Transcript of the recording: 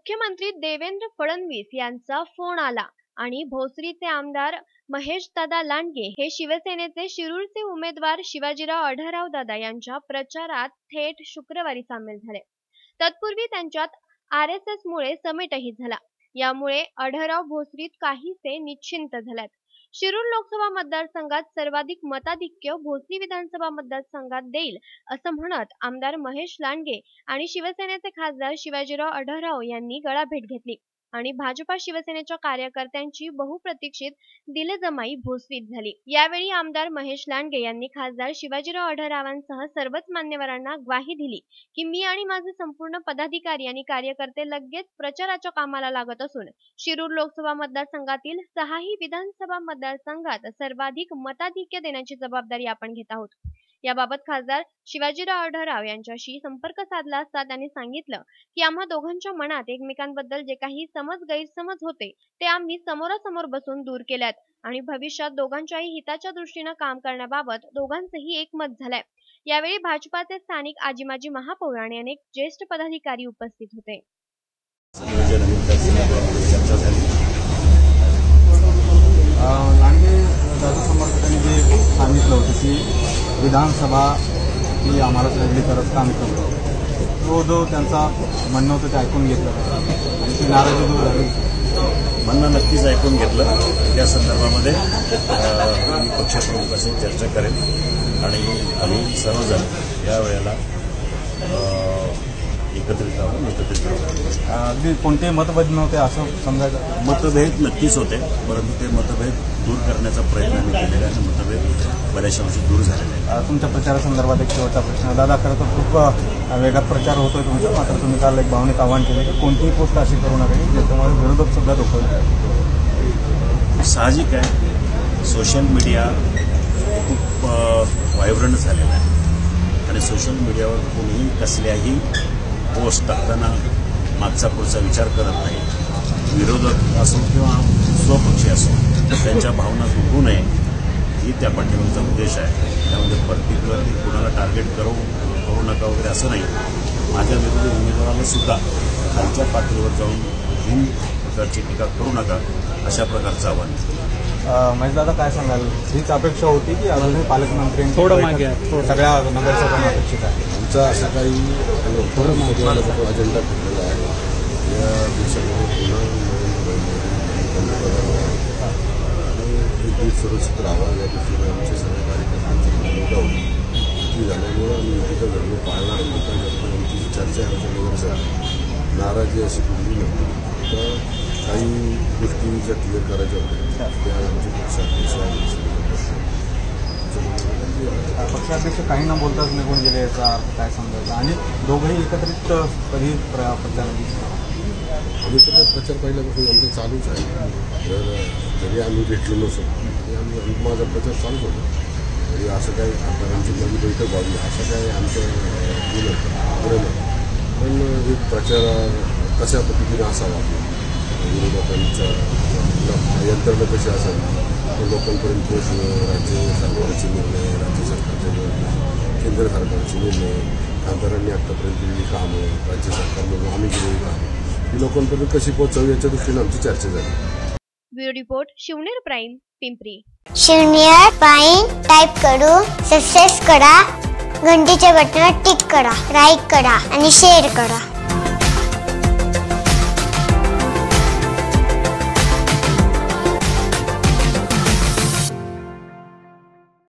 मुख्यमंत्री देवेंद्र फडणवीस यांचा फोन आला आणि भोसरीचे आमदार महेश दादा लांडगे हे शिवसेनेचे शिरूरचे उमेदवार शिवाजीराव आढळराव दादा यांच्या प्रचारात थेट शुक्रवारी सामील झाले. तत्पूर्वी त्यांच्यात आर एस एस मुळे समेटही झाला. यामुळे आढळराव भोसरीत काहीसे निश्चिंत झाल्यात. शिरूर लोकसभा मतदारसंघात सर्वाधिक मताधिक्य भोसरी विधानसभा मतदारसंघात देईल असं म्हणत आमदार महेश लांडगे आणि शिवसेनेचे खासदार शिवाजीराव आढळराव यांनी गळाभेट घेतली. आणि भाजपा शिवसेनेच्या कार्यकर्त्यांची बहुप्रतीक्षित दिलजमाई भोसवीत झाली. यावेळी आमदार महेश लांडगे यांनी खासदार शिवाजीराव आढळरावांसह सर्वच मान्यवरांना ग्वाही दिली की मी आणि माझे संपूर्ण पदाधिकारी आणि कार्यकर्ते लगेच प्रचाराच्या कामाला लागत असून शिरूर लोकसभा मतदारसंघातील सहाही विधानसभा मतदारसंघात सर्वाधिक मताधिक्य देण्याची जबाबदारी आपण घेत आहोत. याबाबत खासदार शिवाजीराव आढळराव यांच्याशी संपर्क साधला असता त्यांनी सांगितलं की आम्हा दोघांच्या मनात एकमेकांबद्दल जे काही समज गैरसमज होते ते आम्ही समोरासमोर बसून दूर केल्यात आणि भविष्यात दोघांच्याही हिताच्या दृष्टीनं काम करण्याबाबत दोघांचंही एकमत झालंय. यावेळी भाजपाचे स्थानिक आजीमाजी महापौर आणि अनेक ज्येष्ठ पदाधिकारी उपस्थित होते. लांडगे दादा समर्थकांनी जे सांगितलं होतं की विधानसभा ही आम्हाला लढली तरच काम करतो. तो जो त्यांचा म्हणणं होतं ते ऐकून घेतलं. आणि ती नाराजी दूर झाली. म्हणणं नक्कीच ऐकून घेतलं. त्या संदर्भामध्ये मी पक्षप्रमुखाशी चर्चा करेन. आणि आम्ही सर्वजण या वेळेला एकत्रित राहून एकत्रित अगदी कोणतेही मतभेद नव्हते असं समजायचं? मतभेद नक्कीच होते परंतु ते मतभेद दूर करण्याचा प्रयत्न आम्ही केलेला आहे. आणि मतभेद बऱ्याचशा अंशी दूर झालेले आहेत. अ, तुमच्या प्रचारासंदर्भात एक शेवटचा प्रश्न. दादा खरं तर खूप वेगात प्रचार होतोय तुमचा. मात्र तुम्ही काल एक भावनिक आव्हान केले की कोणतीही पोस्ट अशी करू नका ज्याच्यामुळे विरोधक सुद्धा धोकवले साहजिक आहे. सोशल मीडिया खूप व्हायब्रंट झालेला आहे. आणि सोशल मीडियावर कोणीही कसल्याही पोस्ट टाकताना मागचा पुढचा विचार करत नाही. विरोधक असो किंवा स्वपक्षी असो त्यांच्या भावना दुखू नये ही त्या पाठिंबाचा उद्देश आहे. त्यामध्ये पर्टिक्युलरली कुणाला टार्गेट करू करू नका वगैरे असं नाही. माझ्या विरोधी उमेदवाराला सुद्धा खालच्या पातळीवर जाऊन भिन्न प्रकारची टीका करू नका अशा प्रकारचं आव्हान. महेश दादा काय सांगाल? हीच अपेक्षा होती की अजूनही पालकमंत्र्यांची थोडं मागे सगळ्या नगरसेवकांना अपेक्षित आहे. आमचा असा काही अजेंडा ठरलेला आहे. या दिवसामध्ये पुन्हा सुरक्षित राहावा या दृष्टीने आमचे सर्व कार्यकर्त्यांची भूमिका होती. ती झाल्यामुळं आम्ही युतीचा धर्म पाळणार आमची चर्चा आहे आमच्या नगरसेवक नाराजी अशी कुठली नव्हती. तर काही गोष्टी ज्या क्लिअर करायच्या होत्या. त्या आमचे पक्षाध्यक्ष पक्षाध्यक्ष काही न बोलताच निघून गेले याचा अर्थ काय समजायचा? आणि दोघंही एकत्रित कधी प्र- प्रचारात दिसणार आम्ही तर प्रचार पहिल्यापासून आमचं चालूच आहे. तर जरी आम्ही भेटलो नसो तरी आम्ही माझा प्रचार चालूच होता. तरी असं काही आमदारांची माझी बैठक व्हावी असं काही आमचं नाही पण हे प्रचार कशा पद्धतीने असावा? विरोधकांच्या यंत्रणा कशी असावी तर लोकांपर्यंत पोहोचणं राज्य सरकारचे निर्णय राज्य सरकारचे निर्णय केंद्र सरकारचे निर्णय खासदारांनी आत्तापर्यंत केलेली कामं राज्य सरकारमधून आम्ही केलेली कामं ही लोकांपर्यंत कशी पोहोचावी याच्या दृष्टीने आमची चर्चा झाली bureau report Shivner prime Pimpri. Shivner prime type करू सक्सेस करा घंटीच्या बटनावर टिक करा लाईक करा आणि शेअर करा.